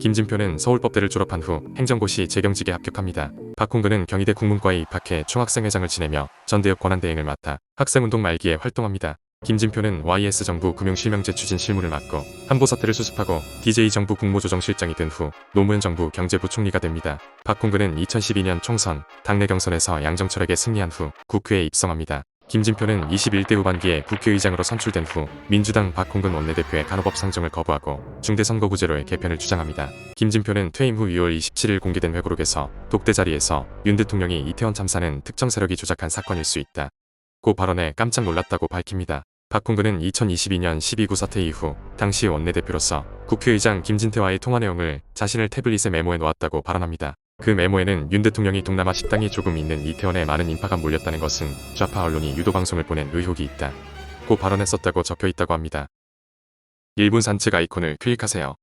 김진표는 서울법대를 졸업한 후 행정고시 재경직에 합격합니다. 박홍근은 경희대 국문과에 입학해 총학생회장을 지내며 전대협 권한대행을 맡아 학생운동 말기에 활동합니다. 김진표는 YS 정부 금융실명제 추진 실무를 맡고 한보 사태를 수습하고 DJ 정부 국무조정실장이 된 후 노무현 정부 경제부총리가 됩니다. 박홍근은 2012년 총선 당내 경선에서 양정철에게 승리한 후 국회에 입성합니다. 김진표는 21대 후반기에 국회의장으로 선출된 후 민주당 박홍근 원내대표의 간호법 상정을 거부하고 중대선거구제로의 개편을 주장합니다. 김진표는 퇴임 후 6월 27일 공개된 회고록에서 독대 자리에서 윤 대통령이 이태원 참사는 특정 세력이 조작한 사건일 수 있다. 고 발언에 깜짝 놀랐다고 밝힙니다. 박홍근은 2022년 12구 사태 이후 당시 원내대표로서 국회의장 김진태와의 통화 내용을 자신의 태블릿에 메모해 놓았다고 발언합니다. 그 메모에는 윤 대통령이 동남아 식당이 조금 있는 이태원에 많은 인파가 몰렸다는 것은 좌파 언론이 유도 방송을 보낸 의혹이 있다. 고 발언했었다고 적혀 있다고 합니다. 1분 산책 아이콘을 클릭하세요.